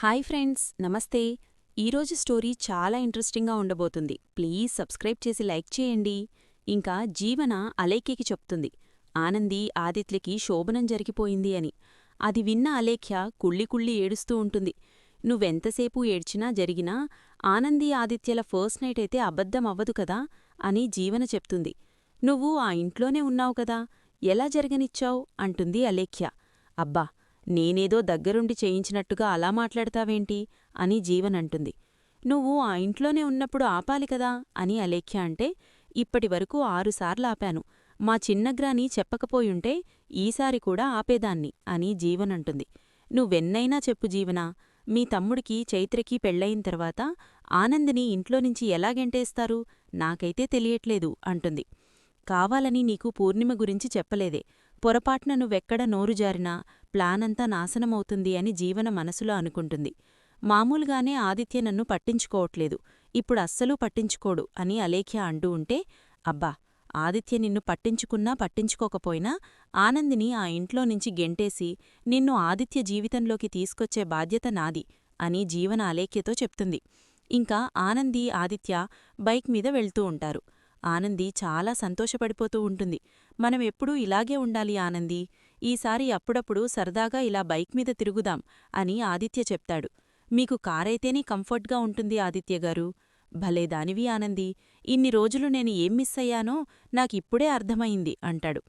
Hi friends నమస్తే. ఈరోజు story చాలా ఇంట్రెస్టింగ్గా ఉండబోతుంది. ప్లీజ్ సబ్స్క్రైబ్ చేసి లైక్ చేయండి. ఇంకా జీవన అలేఖ్యకి చెప్తుంది. ఆనంది ఆదిత్యకి శోభనం జరిగిపోయింది అని. అది విన్న అలేఖ్య కుళ్ళి కుళ్ళి ఏడుస్తూ ఉంటుంది. నువ్వెంతసేపు ఏడ్చినా జరిగినా ఆనంది ఆదిత్యల ఫస్ట్ నైట్ అయితే అబద్ధం అవ్వదు కదా అని జీవన చెప్తుంది. నువ్వు ఆ ఇంట్లోనే ఉన్నావు కదా ఎలా జరగనిచ్చావు? అంటుంది అలేఖ్య. అబ్బా నేనేదో దగ్గరుండి చేయించినట్టుగా అలా మాట్లాడతావేంటి? అని జీవనంటుంది నువ్వు ఆ ఇంట్లోనే ఉన్నప్పుడు ఆపాలి కదా? అని అలేఖ్య అంటే ఇప్పటివరకు ఆరుసార్లు ఆపాను. మా చిన్నగ్రాని చెప్పకపోయుంటే ఈసారి కూడా ఆపేదాన్ని అని జీవనంటుంది నువ్వెన్నైనా చెప్పు జీవనా? మీ తమ్ముడికి చైత్రకి పెళ్ళయిన తర్వాత ఆనందిని ఇంట్లోనించి ఎలాగెంటేస్తారు? నాకైతే తెలియట్లేదు అంటుంది. కావాలని నీకు పూర్ణిమ గురించి చెప్పలేదే. పొరపాటున నువ్వెక్కడ నోరుజారినా ప్లానంతా నాశనమవుతుంది అని జీవన మనసులో అనుకుంటుంది. మామూలుగానే ఆదిత్య నన్ను పట్టించుకోవట్లేదు. ఇప్పుడు అస్సలూ పట్టించుకోడు అని అలేఖ్య అంటూ ఉంటే అబ్బా! ఆదిత్య నిన్ను పట్టించుకున్నా పట్టించుకోకపోయినా ఆనందిని ఆ ఇంట్లో నుంచి గెంటేసి నిన్ను ఆదిత్య జీవితంలోకి తీసుకొచ్చే బాధ్యత నాది అని జీవన అలేఖ్యతో చెప్తుంది. ఇంకా ఆనంది ఆదిత్య బైక్ మీద వెళ్తూ ఉంటారు. ఆనంది చాలా సంతోషపడిపోతూ ఉంటుంది. మనం ఎప్పుడూ ఇలాగే ఉండాలి ఆనంది. ఈసారి అప్పుడప్పుడు సరదాగా ఇలా బైక్ మీద తిరుగుదాం అని ఆదిత్య చెప్తాడు. మీకు కారైతేనే కంఫర్ట్గా ఉంటుంది ఆదిత్యగారు భలే దానివి ఆనంది. ఇన్ని రోజులు నేను ఏం మిస్ అయ్యానో నాకిప్పుడే అర్థమైంది అంటాడు.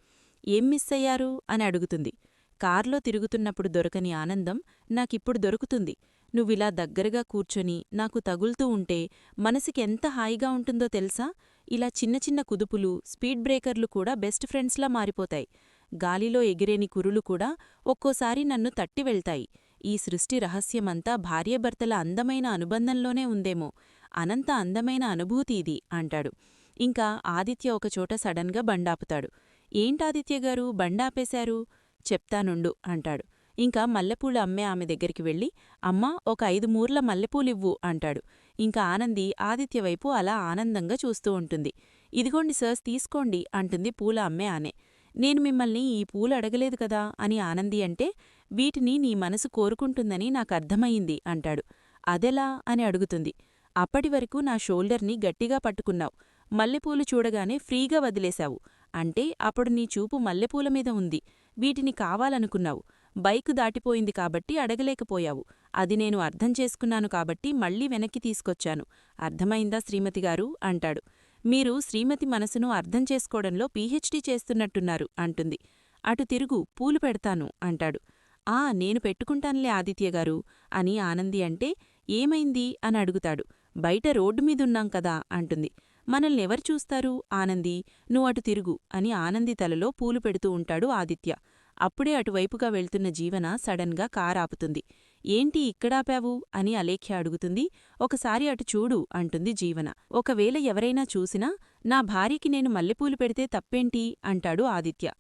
ఏం మిస్ అయ్యారు? అని అడుగుతుంది. కార్లో తిరుగుతున్నప్పుడు దొరకని ఆనందం నాకిప్పుడు దొరుకుతుంది. నువ్విలా దగ్గరగా కూర్చొని నాకు తగులుతూ ఉంటే మనసుకెంత హాయిగా ఉంటుందో తెలుసా? ఇలా చిన్న చిన్న కుదుపులు స్పీడ్ బ్రేకర్లు కూడా బెస్ట్ ఫ్రెండ్స్లా మారిపోతాయి. గాలిలో ఎగిరేని కురులు కూడా ఒక్కోసారి నన్ను తట్టి వెళ్తాయి. ఈ సృష్టి రహస్యమంతా భార్యభర్తల అందమైన అనుబంధంలోనే ఉందేమో. అనంత అందమైన అనుభూతి ఇది అంటాడు. ఇంకా ఆదిత్య ఒకచోట సడన్గా బండాపుతాడు. ఏంటాదిత్యగారు బండాపేశారు? చెప్తానుండు అంటాడు. ఇంకా మల్లెపూలు అమ్మే ఆమె దగ్గరికి వెళ్ళి అమ్మా ఒక ఐదు మూర్ల మల్లెపూలివ్వు అంటాడు. ఇంకా ఆనంది ఆదిత్యవైపు అలా ఆనందంగా చూస్తూ ఉంటుంది. ఇదిగోండి సర్స్ తీసుకోండి అంటుంది పూల అమ్మే ఆనే. నేను మిమ్మల్ని ఈ పూలు అడగలేదు కదా అని ఆనంది అంటే వీటిని నీ మనసు కోరుకుంటుందని నాకర్థమయింది అంటాడు. అదెలా? అని అడుగుతుంది. అప్పటివరకు నా షోల్డర్ని గట్టిగా పట్టుకున్నావు. మల్లెపూలు చూడగానే ఫ్రీగా వదిలేశావు. అంటే అప్పుడు నీ చూపు మల్లెపూల మీద ఉంది. వీటిని కావాలనుకున్నావు. బైకు దాటిపోయింది కాబట్టి అడగలేకపోయావు. అది నేను అర్థం చేసుకున్నాను కాబట్టి మళ్ళీ వెనక్కి తీసుకొచ్చాను. అర్థమైందా శ్రీమతిగారు అంటాడు. మీరు శ్రీమతి మనసును అర్థం చేసుకోవడంలో పీహెచ్డీ చేస్తున్నట్టున్నారు అంటుంది. అటు తిరుగు పూలు పెడతాను అంటాడు. ఆ నేను పెట్టుకుంటానులే ఆదిత్యగారు అని ఆనంది అంటే ఏమైంది అని అడుగుతాడు. బయట రోడ్డు మీదున్నాం కదా అంటుంది. మనల్నెవరు చూస్తారు ఆనంది? నువ్వు అటు తిరుగు అని ఆనంది తలలో పూలు పెడుతూ ఉంటాడు ఆదిత్య. అప్పుడే అటువైపుగా వెళ్తున్న జీవన సడన్గా కారాపుతుంది. ఏంటి ఇక్కడాపావు? అని అలేఖ్య అడుగుతుంది. ఒకసారి అటు చూడు అంటుంది జీవన. ఒకవేళ ఎవరైనా చూసినా నా భార్యకి నేను మల్లెపూలు పెడితే తప్పేంటి? అంటాడు ఆదిత్య.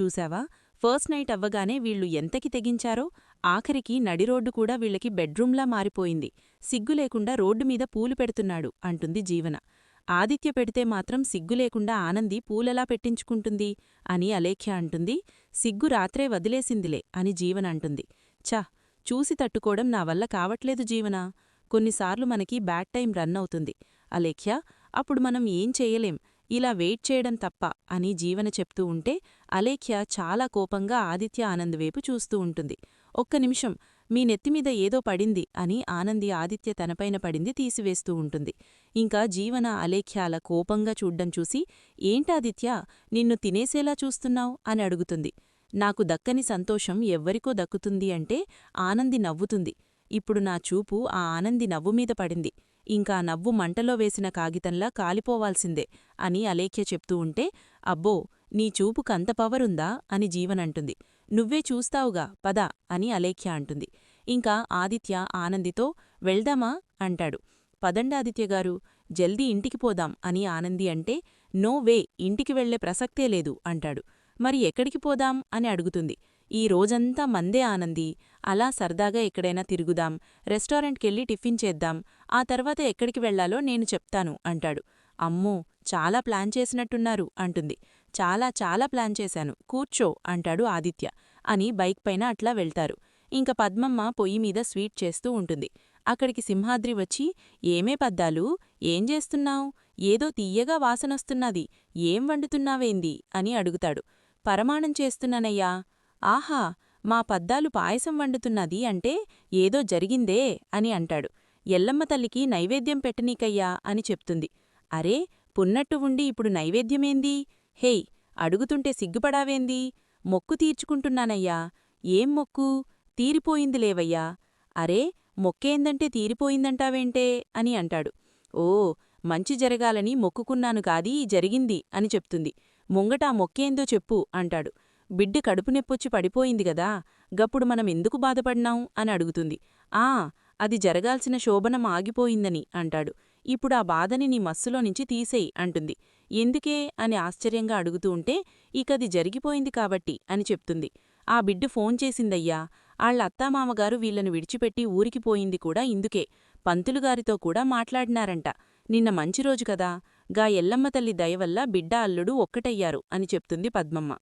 చూశావా? ఫస్ట్ నైట్ అవ్వగానే వీళ్ళు ఎంతకి తెగించారో ఆఖరికి నడిరోడ్డు కూడా వీళ్ళకి బెడ్రూంలా మారిపోయింది. సిగ్గు లేకుండా రోడ్డు మీద పూలు పెడుతున్నాడు అంటుంది జీవన. ఆదిత్య పెడితే మాత్రం సిగ్గు లేకుండా ఆనంది పూలెలా పెట్టించుకుంటుంది అని అలేఖ్య అంటుంది. సిగ్గు రాత్రే వదిలేసిందిలే అని జీవన అంటుంది. ఛ చూసి తట్టుకోవడం నా వల్ల కావట్లేదు జీవనా. కొన్నిసార్లు మనకి బ్యాడ్ టైం రన్ అవుతుంది. అలేఖ్య అప్పుడు మనం ఏం చేయలేం. ఇలా వెయిట్ చేయడం తప్ప అని జీవన చెప్తూ ఉంటే అలేఖ్య చాలా కోపంగా ఆదిత్య ఆనంద్ వైపు చూస్తూ ఉంటుంది. ఒక్క నిమిషం మీ నెత్తిమీద ఏదో పడింది అని ఆనంది ఆదిత్య తనపైన పడింది తీసివేస్తూ ఉంటుంది. ఇంకా జీవన అలేఖ్యాల కోపంగా చూడ్డం చూసి ఏంటాదిత్య నిన్ను తినేసేలా చూస్తున్నావు? అని అడుగుతుంది. నాకు దక్కని సంతోషం ఎవ్వరికో దక్కుతుంది అంటే ఆనంది నవ్వుతుంది. ఇప్పుడు నా చూపు ఆ ఆనంది నవ్వుమీద పడింది. ఇంకా నవ్వు మంటలో వేసిన కాగితంలా కాలిపోవాల్సిందే అని అలేఖ్య చెప్తూ ఉంటే అబ్బో నీ చూపుకంత పవరుందా? అని జీవనంటుంది నువ్వే చూస్తావుగా పద అని అలేఖ్య అంటుంది. ఇంకా ఆదిత్య ఆనందితో వెళ్దామా? అంటాడు. పదండాదిత్యగారు జల్దీ ఇంటికి పోదాం అని ఆనంది అంటే నో వే ఇంటికి వెళ్ళే ప్రసక్తే లేదు అంటాడు. మరి ఎక్కడికి పోదాం? అని అడుగుతుంది. ఈ రోజంతా మందే ఆనంది. అలా సరదాగా ఎక్కడైనా తిరుగుదాం రెస్టారెంట్కెళ్ళి టిఫిన్ చేద్దాం ఆ తర్వాత ఎక్కడికి వెళ్ళాలో నేను చెప్తాను అంటాడు. అమ్మో చాలా ప్లాన్ చేసినట్టున్నారు అంటుంది. చాలా చాలా ప్లాన్ చేశాను. కూర్చో అంటాడు ఆదిత్య. అని బైక్ పైన అట్లా వెళ్తారు. ఇంక పద్మమ్మ పొయ్యి మీద స్వీట్ చేస్తూ ఉంటుంది. అక్కడికి సింహాద్రి వచ్చి ఏమే పద్దాలు? ఏం చేస్తున్నావ్? ఏదో తీయగా వాసనొస్తున్నది. ఏం వండుతున్నావేంది? అని అడుగుతాడు. పరమాణం చేస్తున్నానయ్యా. ఆహా! మా పద్దాలు పాయసం వండుతున్నది అంటే ఏదో జరిగిందే అని అంటాడు. ఎల్లమ్మ తల్లికి నైవేద్యం పెట్టనీకయ్యా అని చెప్తుంది. అరే! పున్నట్టు ఉండి ఇప్పుడు నైవేద్యమేంది? హేయ్! అడుగుతుంటే సిగ్గుపడావేంది? మొక్కు తీర్చుకుంటున్నానయ్యా. ఏం మొక్కు? తీరిపోయింది లేవయ్యా. అరే మొక్కేందంటే తీరిపోయిందంటావేంటే? అని అంటాడు. ఓ మంచి జరగాలని మొక్కుకున్నాను కాదీ జరిగింది అని చెప్తుంది. ముంగటా మొక్కేందో చెప్పు అంటాడు. బిడ్డ కడుపు నొప్పొచ్చి పడిపోయింది గదా గప్పుడు మనం ఎందుకు బాధపడ్నాం అని అడుగుతుంది. ఆ అది జరగాల్సిన శోభనం ఆగిపోయిందని అంటాడు. ఇప్పుడు ఆ బాధని నీ మస్సులో నుంచి తీసేయి అంటుంది. ఎందుకే? అని ఆశ్చర్యంగా అడుగుతూ ఉంటే ఇకది జరిగిపోయింది కాబట్టి అని చెప్తుంది. ఆ బిడ్డ ఫోన్ చేసిందయ్యా. ఆళ్ళ అత్తామామగారు వీళ్ళను విడిచిపెట్టి ఊరికి పోయింది కూడా ఇందుకే. పంతులుగారితో కూడా మాట్లాడినారంట. నిన్న మంచి రోజు కదా. గా ఎల్లమ్మ తల్లి దయవల్ల బిడ్డ అల్లుడు ఒక్కటయ్యారు అని చెప్తుంది పద్మమ్మ.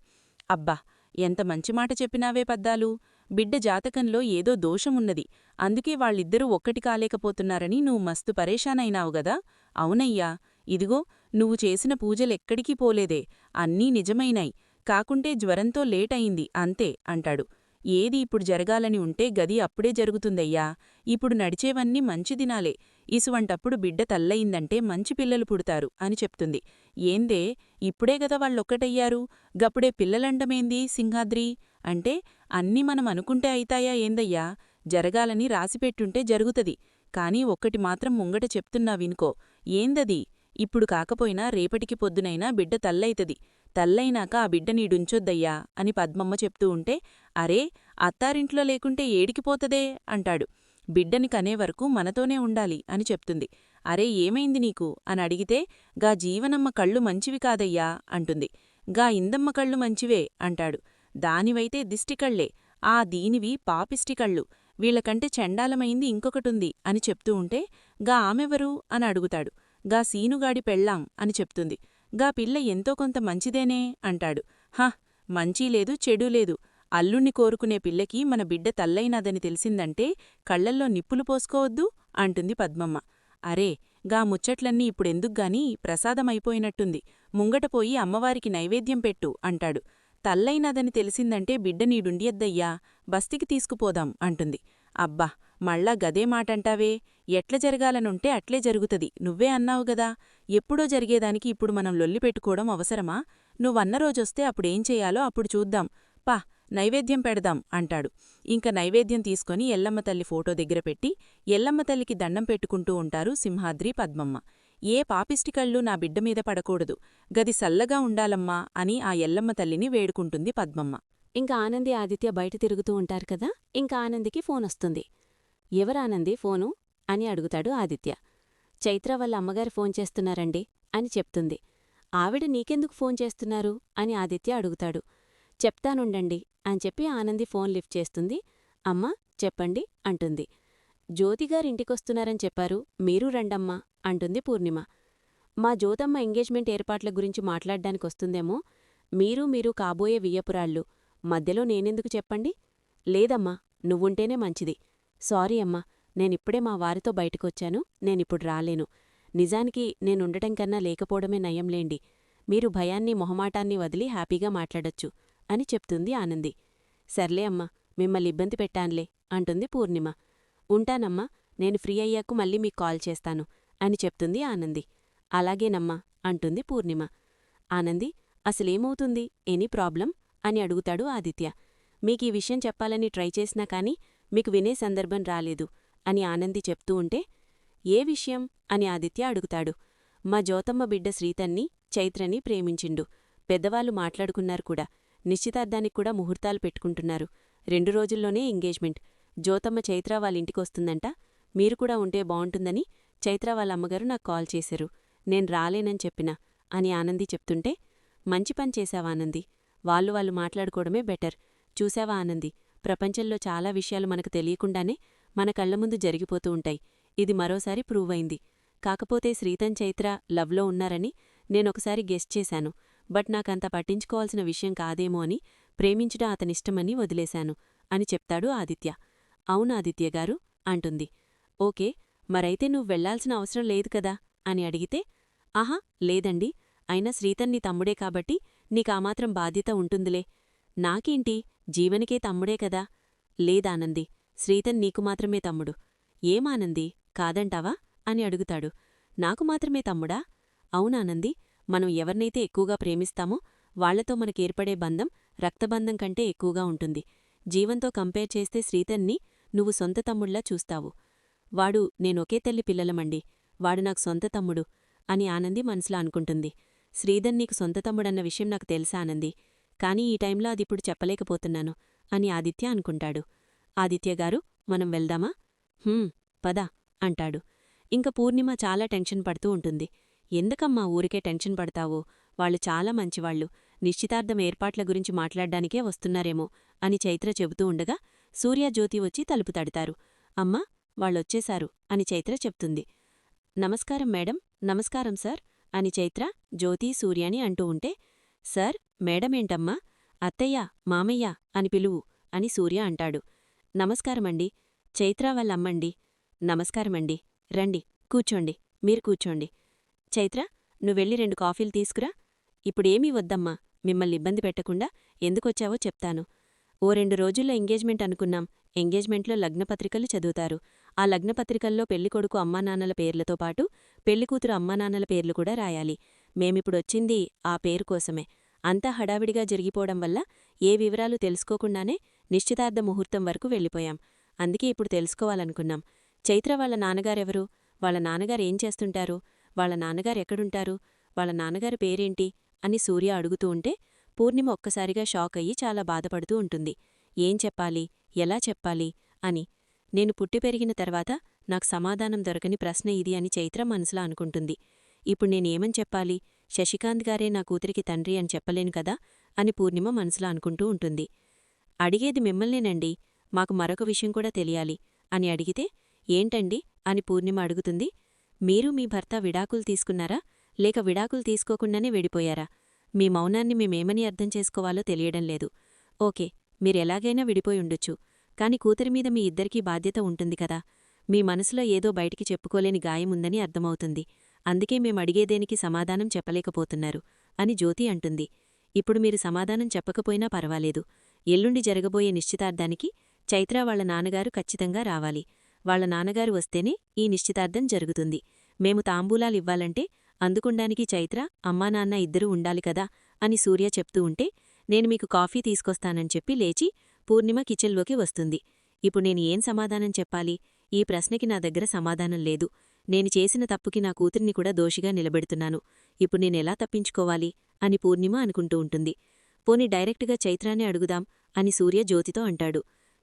అబ్బా! ఎంత మంచి మాట చెప్పినావే పద్దాలు. బిడ్డ జాతకంలో ఏదో దోషమున్నది. అందుకే వాళ్ళిద్దరూ ఒక్కటి కాలేకపోతున్నారని నువ్వు మస్తు పరేషానైనావు గదా. అవునయ్యా. ఇదిగో నువ్వు చేసిన పూజలెక్కడికీ పోలేదే. అన్నీ నిజమైనాయి. కాకుంటే జ్వరంతో లేటయింది. అంతే అంటాడు. ఏది ఇప్పుడు జరగాలని ఉంటే గది అప్పుడే జరుగుతుందయ్యా. ఇప్పుడు నడిచేవన్నీ మంచి దినాలే. ఇసువంటప్పుడు బిడ్డ తల్లయిందంటే మంచి పిల్లలు పుడతారు అని చెప్తుంది. ఏందే? ఇప్పుడే గదా వాళ్ళొక్కటయ్యారు. గప్పుడే పిల్లలండమేంది సింహాద్రి? అంటే అన్నీ మనం అనుకుంటే అయితాయా ఏందయ్యా? జరగాలని రాసిపెట్టుంటే జరుగుతది. కాని ఒక్కటి మాత్రం ముంగట చెప్తున్నా వినుకో. ఏందది? ఇప్పుడు కాకపోయినా రేపటికి పొద్దునైనా బిడ్డ తల్లైతది తల్లైనాక ఆ బిడ్డ నీడుంచొద్దయ్యా అని పద్మమ్మ చెప్తూ ఉంటే అరే అత్తారింట్లో లేకుంటే ఏడికిపోతదే అంటాడు. బిడ్డని కనేవరకు మనతోనే ఉండాలి అని చెప్తుంది. అరే ఏమైంది నీకు? అని అడిగితే గా జీవనమ్మ కళ్ళు మంచివి కాదయ్యా అంటుంది. గా ఇందమ్మ కళ్ళు మంచివే అంటాడు. దానివైతే దిష్టికళ్ళే ఆ దీనివి పాపిష్టికళ్ళు. వీళ్ళకంటే చండాలమైంది ఇంకొకటుంది అని చెప్తూ ఉంటే గా ఆమెవరు? అని అడుగుతాడు. గా సీనుగాడి పెళ్ళాం అని చెప్తుంది. గా పిల్ల ఎంతో కొంత మంచిదేనే అంటాడు. హ మంచీ లేదు చెడు లేదు. అల్లుణ్ణి కోరుకునే పిల్లకి మన బిడ్డ తల్లైనదని తెలిసిందంటే కళ్ళల్లో నిప్పులు పోసుకోవద్దు అంటుంది పద్మమ్మ. అరే గా ముచ్చట్లన్నీ ఇప్పుడెందుగ్గాని ప్రసాదమైపోయినట్టుంది. ముంగటపోయి అమ్మవారికి నైవేద్యం పెట్టు అంటాడు. తల్లైనదని తెలిసిందంటే బిడ్డ నీడుండియద్దయ్యా బస్తికి తీసుకుపోదాం అంటుంది. అబ్బా మళ్ళా గదే మాటంటావే? ఎట్ల జరగాలనుంటే అట్లే జరుగుతది. నువ్వే అన్నావు గదా. ఎప్పుడో జరిగేదానికి ఇప్పుడు మనం లొల్లి పెట్టుకోవడం అవసరమా? నువ్వన్న రోజొస్తే అప్పుడేం చెయ్యాలో అప్పుడు చూద్దాం. పా నైవేద్యం పెడదాం అంటాడు. ఇంక నైవేద్యం తీసుకొని ఎల్లమ్మ తల్లి ఫోటో దగ్గర పెట్టి ఎల్లమ్మ తల్లికి దండం పెట్టుకుంటూ ఉంటారు సింహాద్రి పద్మమ్మ. ఏ పాపిష్టికళ్ళు నా బిడ్డ మీద పడకూడదు. గది సల్లగా ఉండాలమ్మా అని ఆ ఎల్లమ్మ తల్లిని వేడుకుంటుంది పద్మమ్మ. ఇంకా ఆనంది ఆదిత్య బయట తిరుగుతూ ఉంటారు కదా? ఇంకా ఆనందికి ఫోనొస్తుంది ఎవరానంది ఫోను? అని అడుగుతాడు ఆదిత్య. చైత్ర వాళ్ళ అమ్మగారు ఫోన్ చేస్తున్నారండి అని చెప్తుంది. ఆవిడ నీకెందుకు ఫోన్ చేస్తున్నారు? అని ఆదిత్య అడుగుతాడు. చెప్తానుండండి అని చెప్పి ఆనంది ఫోన్ లిఫ్ట్ చేస్తుంది. అమ్మా చెప్పండి అంటుంది. జ్యోతిగారింటికొస్తున్నారని చెప్పారు. మీరు రండమ్మా అంటుంది పూర్ణిమ. మా జ్యోతమ్మ ఎంగేజ్మెంట్ ఏర్పాట్ల గురించి మాట్లాడ్డానికొస్తుందేమో. మీరు మీరు కాబోయే వియ్యపురాళ్ళు. మధ్యలో నేనెందుకు చెప్పండి? లేదమ్మా నువ్వుంటేనే మంచిది. సారీ అమ్మా నేనిప్పుడే మా వారితో బయటకొచ్చాను నేనిప్పుడు రాలేను. నిజానికి నేనుండటం కన్నా లేకపోవడమే నయంలేండి. మీరు భయాన్ని మొహమాటాన్ని వదిలి హ్యాపీగా మాట్లాడొచ్చు అని చెప్తుంది ఆనంది. సర్లే అమ్మా మిమ్మల్ని ఇబ్బంది పెట్టాన్లే అంటుంది పూర్ణిమ. ఉంటానమ్మా నేను ఫ్రీ అయ్యాకు మళ్ళీ మీకు కాల్ చేస్తాను అని చెప్తుంది ఆనంది. అలాగేనమ్మా అంటుంది పూర్ణిమ. ఆనంది అసలేమవుతుంది? Any problem? అని అడుగుతాడు ఆదిత్య. మీకీ విషయం చెప్పాలని ట్రై చేసినా కాని మీకు వినే సందర్భం రాలేదు అని ఆనంది చెప్తూ ఉంటే ఏ విషయం? అని ఆదిత్య అడుగుతాడు. మా జ్యోతమ్మ బిడ్డ శ్రీతన్ని చైత్రని ప్రేమించిండు. పెద్దవాళ్ళు మాట్లాడుకున్నారు కూడా. నిశ్చితార్థానికి కూడా ముహూర్తాలు పెట్టుకుంటున్నారు. రెండు రోజుల్లోనే ఎంగేజ్మెంట్. జ్యోతమ్మ చైత్ర వాళ్ళింటికొస్తుందంట. మీరు కూడా ఉంటే బావుంటుందని చైత్ర వాళ్ళ అమ్మగారు నాకు కాల్ చేశారు. నేను రాలేనని చెప్పినా అని ఆనంది చెప్తుంటే మంచి పని చేశావా ఆనంది? వాళ్ళు వాళ్ళు మాట్లాడుకోవడమే బెటర్. చూశావా ఆనంది? ప్రపంచంలో చాలా విషయాలు మనకు తెలియకుండానే మన కళ్ళ ముందు జరిగిపోతూ ఉంటాయి. ఇది మరోసారి ప్రూవ్ అయింది. కాకపోతే శ్రీతన్ చైత్ర లవ్లో ఉన్నారని నేనొకసారి గెస్ట్ చేశాను. బట్ నాకంత పట్టించుకోవాల్సిన విషయం కాదేమో అని ప్రేమించడం అతనిష్టమని వదిలేశాను అని చెప్తాడు ఆదిత్య. అవును ఆదిత్య గారు అంటుంది. ఓకే మరైతే నువ్వు వెళ్ళాల్సిన అవసరం లేదు కదా? అని అడిగితే ఆహా లేదండి. అయినా శ్రీతన్ నీ తమ్ముడే కాబట్టి నీకామాత్రం బాధ్యత ఉంటుందిలే. నాకేంటి? జీవనికే తమ్ముడే కదా. లేదానంది శ్రీతన్ నీకు మాత్రమే తమ్ముడు. ఏమానంది కాదంటావా? అని అడుగుతాడు. నాకు మాత్రమే తమ్ముడా? అవునానంది మనం ఎవర్నైతే ఎక్కువగా ప్రేమిస్తామో వాళ్ళతో మనకేర్పడే బంధం రక్తబంధం కంటే ఎక్కువగా ఉంటుంది. జీవంతో కంపేర్ చేస్తే శ్రీతన్ని నువ్వు సొంత తమ్ముళ్ళా చూస్తావు. వాడు నేనొకే తల్లి పిల్లలమండి. వాడు నాకు సొంత తమ్ముడు అని ఆనంది మనసులో అనుకుంటుంది. శ్రీధన్ నీకు సొంత తమ్ముడన్న విషయం నాకు తెలుసా ఆనంది? కానీ ఈ టైంలో అదిప్పుడు చెప్పలేకపోతున్నాను అని ఆదిత్య అనుకుంటాడు. ఆదిత్య గారు మనం వెళ్దామా? హుం పద అంటాడు. ఇంక పూర్ణిమ చాలా టెన్షన్ పడుతూ ఉంటుంది. ఎందుకమ్మా ఊరికే టెన్షన్ పడతావో? వాళ్ళు చాలా మంచివాళ్ళు నిశ్చితార్థం ఏర్పాట్ల గురించి మాట్లాడ్డానికే వస్తున్నారేమో అని చైత్ర చెబుతూ ఉండగా సూర్యజ్యోతి వచ్చి తలుపు తడతారు. అమ్మా వాళ్ళొచ్చేశారు అని చైత్ర చెప్తుంది. నమస్కారం మేడం నమస్కారం సార్ అని చైత్ర జ్యోతి సూర్యని అంటూ ఉంటే సార్ మేడమేంటమ్మా? అత్తయ్య మామయ్య అని పిలువు అని సూర్య అంటాడు. నమస్కారమండి. చైత్ర వాళ్ళమ్మండి. నమస్కారమండి. రండి కూర్చోండి మీరు కూర్చోండి. చైత్ర నువ్వెళ్ళి రెండు కాఫీలు తీసుకురా. ఇప్పుడేమీ వద్దమ్మా. మిమ్మల్ని ఇబ్బంది పెట్టకుండా ఎందుకొచ్చావో చెప్తాను. ఓ రెండు రోజుల్లో ఎంగేజ్మెంట్ అనుకున్నాం. ఎంగేజ్మెంట్లో లగ్నపత్రికలు చదువుతారు. ఆ లగ్నపత్రికల్లో పెళ్ళికొడుకు అమ్మానాన్నల పేర్లతో పాటు పెళ్ళికూతురు అమ్మానాన్నల పేర్లు కూడా రాయాలి. మేమిప్పుడొచ్చింది ఆ పేరు కోసమే. అంతా హడావిడిగా జరిగిపోవడం వల్ల ఏ వివరాలు తెలుసుకోకుండానే నిశ్చితార్థ ముహూర్తం వరకు వెళ్ళిపోయాం. అందుకే ఇప్పుడు తెలుసుకోవాలనుకున్నాం. చైత్ర వాళ్ళ నాన్నగారెవరు? వాళ్ళ నాన్నగారు ఏం చేస్తుంటారు? వాళ్ళ నాన్నగారు ఎక్కడుంటారు? వాళ్ళ నాన్నగారి పేరేంటి? అని సూర్య అడుగుతూ ఉంటే పూర్ణిమ ఒక్కసారిగా షాక్ అయ్యి చాలా బాధపడుతూ ఉంటుంది. ఏం చెప్పాలి? ఎలా చెప్పాలి? అని. నేను పుట్టి పెరిగిన తర్వాత నాకు సమాధానం దొరకని ప్రశ్న ఇది అని చైత్ర మనసులో అనుకుంటుంది. ఇప్పుడు నేనేమని చెప్పాలి? శశికాంత్ గారే నా కూతురికి తండ్రి అని చెప్పలేను కదా? అని పూర్ణిమ మనసులో అనుకుంటూ ఉంటుంది. అడిగేది మిమ్మల్నేనండి. మాకు మరొక విషయం కూడా తెలియాలి. అని అడిగితే ఏంటండి? అని పూర్ణిమ అడుగుతుంది. మీరు మీ భర్త విడాకులు తీసుకున్నారా? లేక విడాకులు తీసుకోకుండానే విడిపోయారా? మీ మౌనాన్ని మేమేమని అర్థం చేసుకోవాలో తెలియడం లేదు. ఓకే మీరెలాగైనా విడిపోయి ఉండొచ్చు. కాని కూతురి మీద మీ ఇద్దరికీ బాధ్యత ఉంటుంది కదా? మీ మనసులో ఏదో బయటికి చెప్పుకోలేని గాయముందని అర్థమవుతుంది. అందుకే మేమడిగేదేనికి సమాధానం చెప్పలేకపోతున్నారు అని జ్యోతి అంటుంది. ఇప్పుడు మీరు సమాధానం చెప్పకపోయినా పర్వాలేదు. ఎల్లుండి జరగబోయే నిశ్చితార్థానికి చైత్ర వాళ్ళ నాన్నగారు ఖచ్చితంగా రావాలి. వాళ్ళ నాన్నగారు వస్తేనే ఈ నిశ్చితార్థం జరుగుతుంది. మేము తాంబూలాలివ్వాలంటే అందుకుండానికి చైత్ర అమ్మానాన్న ఇద్దరూ ఉండాలి కదా అని సూర్య చెప్తూ ఉంటే నేను మీకు కాఫీ తీసుకొస్తానని చెప్పి లేచి పూర్ణిమ కిచెన్లోకి వస్తుంది. ఇప్పుడు నేను ఏం సమాధానం చెప్పాలి? ఈ ప్రశ్నకి నా దగ్గర సమాధానం లేదు. నేను చేసిన తప్పుకి నా కూతుర్ని కూడా దోషిగా నిలబెడుతున్నాను. ఇప్పుడు నేనెలా తప్పించుకోవాలి? అని పూర్ణిమ అనుకుంటూ ఉంటుంది. పోని డైరెక్ట్గా చైత్రానే అడుగుదాం అని సూర్య జ్యోతితో అంటాడు.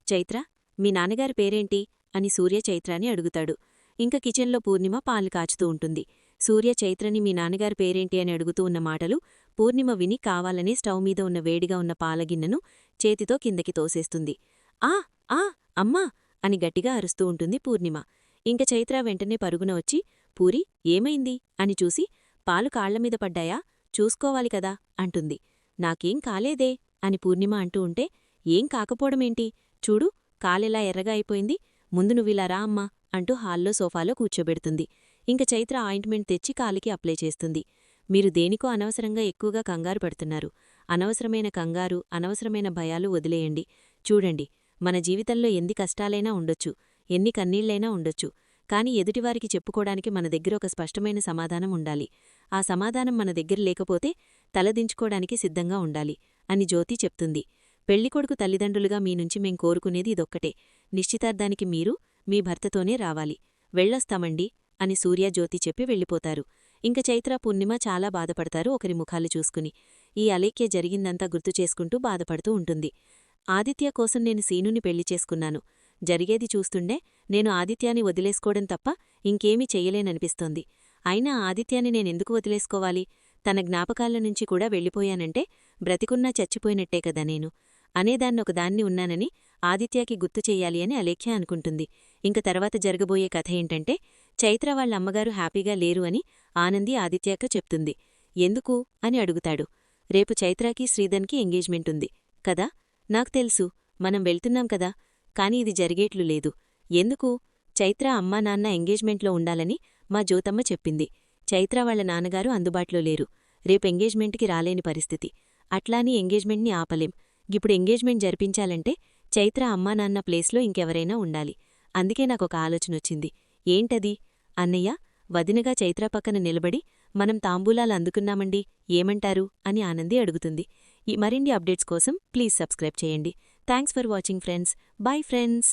చైత్ర మీ నాన్నగారి పేరేంటి? అని సూర్య చైత్రాని అడుగుతాడు. ఇంక కిచెన్లో పూర్ణిమ పాలు కాచుతూ ఉంటుంది. సూర్య చైత్రని మీ నాన్నగారి పేరేంటి అని అడుగుతూ ఉన్న మాటలు పూర్ణిమ విని కావాలనే స్టవ్ మీద ఉన్న వేడిగా ఉన్న పాలగిన్నెను చేతితో కిందకి తోసేస్తుంది. ఆ ఆ అమ్మా అని గట్టిగా అరుస్తూ ఉంటుంది పూర్ణిమ. ఇంక చైత్ర వెంటనే పరుగున వచ్చి పూరి ఏమైంది అని చూసి పాలు కాళ్ళమీద పడ్డాయా? చూసుకోవాలి కదా అంటుంది. నాకేం కాలేదే అని పూర్ణిమ అంటూ ఉంటే ఏం కాకపోవడమేంటి? చూడు కాలెలా ఎర్రగా అయిపోయింది. ముందు నువ్విలా రా అమ్మా అంటూ హాల్లో సోఫాలో కూర్చోబెడుతుంది. ఇంక చైత్ర ఆయింట్మెంట్ తెచ్చి కాలికి అప్లై చేస్తుంది. మీరు దేనికో అనవసరంగా ఎక్కువగా కంగారు పడుతున్నారు. అనవసరమైన కంగారు అనవసరమైన భయాలు వదిలేయండి. చూడండి మన జీవితంలో ఎన్ని కష్టాలైనా ఉండొచ్చు. ఎన్ని కన్నీళ్ళైనా ఉండొచ్చు. కాని ఎదుటివారికి చెప్పుకోడానికి మన దగ్గర ఒక స్పష్టమైన సమాధానం ఉండాలి. ఆ సమాధానం మన దగ్గర లేకపోతే తలదించుకోడానికి సిద్ధంగా ఉండాలి అని జ్యోతి చెప్తుంది. పెళ్ళికొడుకు తల్లిదండ్రులుగా మీ నుంచి మేం కోరుకునేది ఇదొక్కటే. నిశ్చితార్థానికి మీరు మీ భర్తతోనే రావాలి. వెళ్ళొస్తామండి అని సూర్య జ్యోతి చెప్పి వెళ్ళిపోతారు. ఇంక చైత్ర పూర్ణిమ చాలా బాధపడతారు ఒకరి ముఖాలు చూసుకుని. ఈ అలేఖ్య జరిగిందంతా గుర్తు చేసుకుంటూ బాధపడుతూ ఉంటుంది. ఆదిత్య కోసం నేను సీనుని పెళ్ళి చేసుకున్నాను. జరిగేది చూస్తుండే నేను ఆదిత్యాన్ని వదిలేసుకోవడం తప్ప ఇంకేమీ చెయ్యలేననిపిస్తోంది. అయినా ఆదిత్యాన్ని నేనెందుకు వదిలేసుకోవాలి? తన జ్ఞాపకాల నుంచి కూడా వెళ్ళిపోయానంటే బ్రతికున్నా చచ్చిపోయినట్టే కదా నేను. అనేదాన్నొకదాన్ని ఉన్నానని ఆదిత్యకి గుర్తు చెయ్యాలి అని అలేఖ్య అనుకుంటుంది. ఇంక తర్వాత జరగబోయే కథ ఏంటంటే చైత్ర వాళ్ళ అమ్మగారు హ్యాపీగా లేరు అని ఆనంది ఆదిత్యక చెప్తుంది. ఎందుకు? అని అడుగుతాడు. రేపు చైత్రాకి శ్రీధన్కి ఎంగేజ్మెంట్ ఉంది. కదా? నాకు తెలుసు. మనం వెళ్తున్నాం కదా? కాని ఇది జరిగేట్లు లేదు. ఎందుకు? చైత్ర అమ్మా నాన్న ఎంగేజ్మెంట్లో ఉండాలని మా జ్యోతమ్మ చెప్పింది. చైత్ర వాళ్ళ నాన్నగారు అందుబాటులో లేరు. రేపు ఎంగేజ్మెంట్కి రాలేని పరిస్థితి. అట్లాని ఎంగేజ్మెంట్ని ఆపలేం. ఇప్పుడు ఎంగేజ్మెంట్ జరిపించాలంటే చైత్ర అమ్మా నాన్న ప్లేస్లో ఇంకెవరైనా ఉండాలి. అందుకే నాకొక ఆలోచనొచ్చింది. ఏంటది? అన్నయ్య వదినగా చైత్ర పక్కన నిలబడి మనం తాంబూలాలు అందుకున్నామండి ఏమంటారు? అని ఆనంది అడుగుతుంది. ఈ మరిన్ని అప్డేట్స్ కోసం ప్లీజ్ సబ్స్క్రైబ్ చేయండి. Thanks for watching friends bye friends